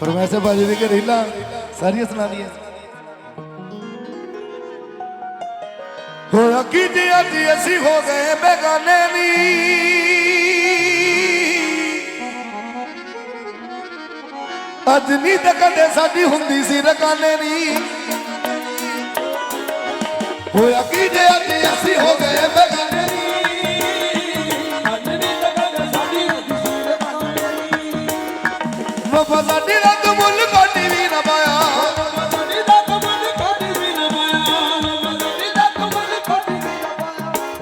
ਫਰਮਾਇਸ਼ਾਂ ਬਾਜੀ ਦੇ ਕੇ ਸਾਰੀਆਂ ਸੁਣਾ ਦੀਆਂ। ਹੋਇਆ ਕੀ ਜੇ ਅੱਜ ਅਸੀਂ ਹੋ ਗਏ ਬੇਗਾਨੇ ਨੀ। ਅੱਜ ਨਹੀਂ ਤਾਂ ਕਦੇ ਸਾਡੀ ਹੁੰਦੀ ਸੀ ਰਕਾਨੇ ਨੀ। ਹੋਇਆ ਕੀ ਜੇ ਅੱਜ ਅਸੀਂ ਹੋ ਗਏ ਬੇਗਾਨੇ ਸਾਡੀ ਰੰਗ ਮੁੱਲ ਕਾਟੀ ਵੀ ਨਾ ਪਾਇਆ।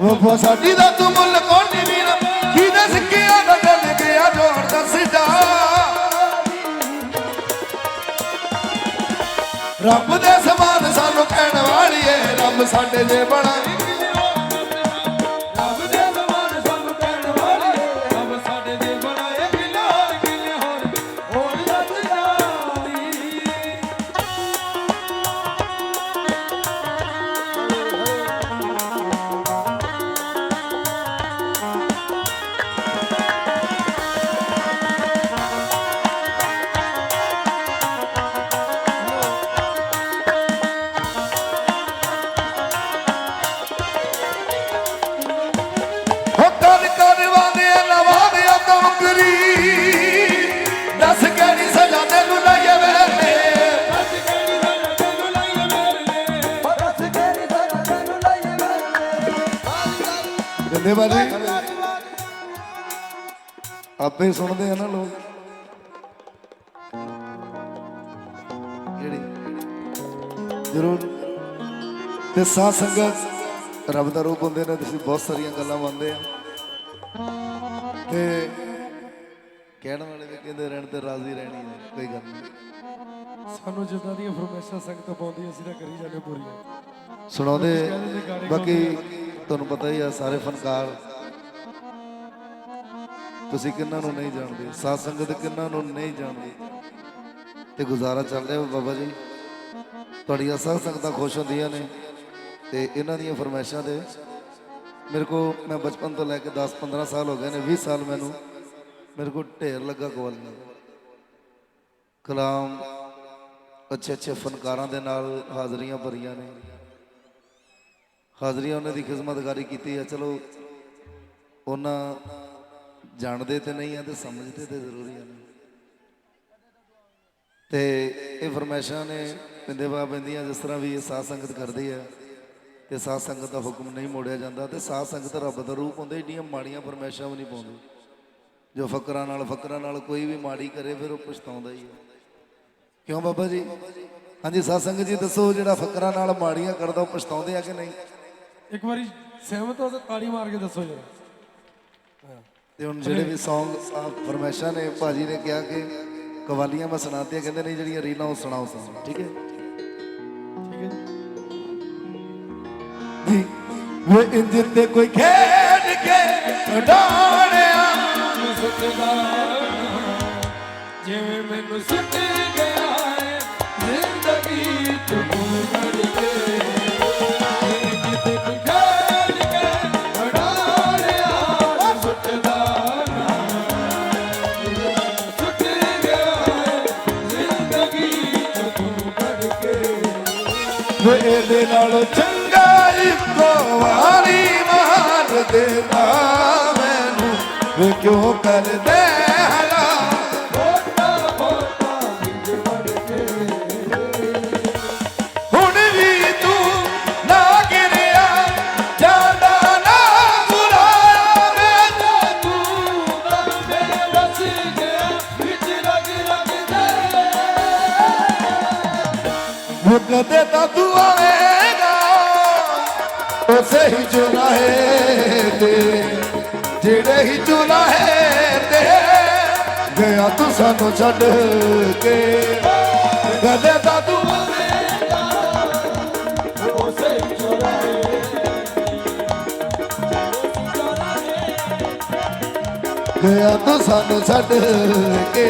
ਵਫਾ ਸਾਡੀ ਦਾ ਤੂੰ ਮੁੱਲ ਕਾਟੀ ਵੀ ਨਾ ਕਿਹਦੇ ਸਿੱਕਿਆਂ ਦਾ ਦਿਲ ਗਿਆ ਜੋੜ ਦੱਸ ਜਾ ਰੱਬ ਦੇ ਸਮਾਨ ਸਾਨੂੰ ਕਹਿਣ ਵਾਲੀ ਏ ਰੱਬ ਸਾਡੇ ਜੇ ਬਣਾਈ ਕਹਿੰਦੇ ਬਾਜੀ ਆਪੇ ਸੁਣਦੇ ਆ ਨਾ ਲੋਕ। ਜਿਹੜੀ ਜ਼ਰੂਰ। ਤੇ ਸਾਧ ਸੰਗਤ ਰੱਬ ਦਾ ਰੂਪ ਹੁੰਦੇ ਨੇ ਤੁਸੀਂ ਬਹੁਤ ਸਾਰੀਆਂ ਗੱਲਾਂ ਮੰਨਦੇ ਆ। ਤੇ ਕਹਿਣ ਵਾਲੇ ਵੀ ਕਹਿੰਦੇ ਰਹਿਣ ਤੇ ਰਾਜ਼ੀ ਰਹਿਣੀ ਹੈ ਕੋਈ ਗੱਲ ਨਹੀਂ। ਸਾਨੂੰ ਜਿੱਦਾਂ ਦੀਆਂ ਫਰਮੈਸ਼ਾਂ ਸੰਗਤ ਪਾਉਂਦੀ ਅਸੀਂ ਤਾਂ ਕਰੀ ਜਾਂਦੇ ਪੂਰੀਆਂ। ਸੁਣਾਉਂਦੇ ਬਾਕੀ ਤੁਹਾਨੂੰ ਪਤਾ ਹੀ ਆ, ਸਾਰੇ ਫਨਕਾਰ। ਤੁਸੀਂ ਕਿੰਨਾਂ ਨੂੰ ਨਹੀਂ ਜਾਣਦੇ? ਸਾਧ ਸੰਗਤ ਕਿੰਨਾਂ ਨੂੰ ਨਹੀਂ ਜਾਣਦੇ? ਤੇ ਗੁਜ਼ਾਰਾ ਚੱਲ ਰਿਹਾ ਬਾਬਾ ਜੀ। ਤੁਹਾਡੀਆਂ ਸਾਧ ਸੰਗਤਾਂ ਖੁਸ਼ ਹੁੰਦੀਆਂ ਨੇ। ਤੇ ਇਹਨਾਂ ਦੀਆਂ ਫਰਮਾਇਸ਼ਾਂ ਦੇ ਮੇਰੇ ਕੋ ਮੈਂ ਬਚਪਨ ਤੋਂ ਲੈ ਕੇ 10 15 ਸਾਲ ਹੋ ਗਏ ਨੇ 20 ਸਾਲ ਮੈਨੂੰ ਮੇਰੇ ਕੋ ਢੇਰ ਲੱਗਾ ਕਵਾਲੀਆਂ ਕਲਾਮ ਅੱਛੇ ਅੱਛੇ ਫਨਕਾਰਾਂ ਦੇ ਨਾਲ ਹਾਜ਼ਰੀਆਂ ਭਰੀਆਂ ਨੇ। ਹਾਜ਼ਰੀਆਂ ਉਹਨਾਂ ਦੀ ਖਿਦਮਤਗਾਰੀ ਕੀਤੀ ਹੈ ਚਲੋ, ਉਹਨਾਂ ਜਾਣਦੇ ਤੇ ਨਹੀਂ ਆ ਤੇ ਸਮਝਦੇ ਤੇ ਜ਼ਰੂਰੀ ਆ ਤੇ ਇਹ ਫਰਮਾਇਸ਼ਾਂ ਨੇ ਪਿੰਦੇ ਬਾ ਪੈਂਦੀਆਂ ਜਿਸ ਤਰ੍ਹਾਂ ਵੀ ਇਹ ਸਾਧ ਸੰਗਤ ਕਰਦੀ ਆ, ਤੇ ਸਾਧ ਸੰਗਤ ਦਾ ਹੁਕਮ ਨਹੀਂ ਮੋੜਿਆ ਜਾਂਦਾ ਤੇ ਸਾਧ ਸੰਗਤ ਰੱਬ ਦਾ ਰੂਪ ਹੁੰਦਾ, ਏਡੀਆਂ ਮਾੜੀਆਂ ਫਰਮਾਇਸ਼ਾਂ ਵੀ ਨਹੀਂ ਪਾਉਂਦੀ। ਜੋ ਫਕਰਾਂ ਨਾਲ ਫਕਰਾਂ ਨਾਲ ਕੋਈ ਵੀ ਮਾੜੀ ਕਰੇ, ਫਿਰ ਉਹ ਪਛਤਾਉਂਦਾ ਹੀ ਹੈ ਕਿਉਂ ਬਾਬਾ ਜੀ? ਹਾਂਜੀ, ਸਾਧ ਸੰਗਤ ਜੀ, ਦੱਸੋ ਜਿਹੜਾ ਫਕਰਾਂ ਨਾਲ ਮਾੜੀਆਂ ਕਰਦਾ, ਉਹ ਪਛਤਾਉਂਦੇ ਆ ਕਿ ਨਹੀਂ? ਇੱਕ ਵਾਰੀ ਸਹਿਮਤ ਹੋ ਤਾਂ ਤਾੜੀ ਮਾਰ ਕੇ ਦੱਸੋ ਜਰਾ। ਤੇ ਹੁਣ ਜਿਹੜੇ ਵੀ Song ਆ ਫਰਮਾਇਸ਼ਾਂ ਨੇ ਭਾਜੀ ਨੇ ਕਿਹਾ ਕਿ ਕਵਾਲੀਆਂ ਮੈਂ ਸੁਣਾਤੀਆਂ ਕਹਿੰਦੇ ਨਹੀਂ ਜਿਹੜੀਆਂ ਰੀਲਾਂ ਉਹ ਸੁਣਾਓ ਸਾਨੂੰ ਠੀਕ ਹੈ? ਠੀਕ ਹੈ ਜੀ ਵੇ ਇੰਜ ਤੇ ਕੋਈ ਖੇਡ ਕੇ ਡਾਣਿਆ ਜਿਵੇਂ ਮੈਨੂੰ ਸੁੱਟ ਵੇ ਇਹਦੇ ਨਾਲ ਚੰਗਾ ਇੱਕੋ ਵਾਰੀ ਮਾਰ ਦੇਣਾ ਮੈਨੂੰ। ਵੇ ਕਿਉਂ ਕਰਦੇ ਮੁਕਦੇ ਤਾਂ ਤੂੰ ਆਵੇਗਾ। ਉਸੇ ਹੀ ਚੁਰਾਹੇ ਤੇ, ਜਿਹੜੇ ਹੀ ਚੁਰਾਹੇ ਤੇ, ਗਿਆ ਤੂੰ ਸਾਨੂੰ ਛੱਡ ਕੇ। ਕਦੇ ਤਾਂ, ਗਿਆ ਤੂੰ ਸਾਨੂੰ ਛੱਡ ਕੇ।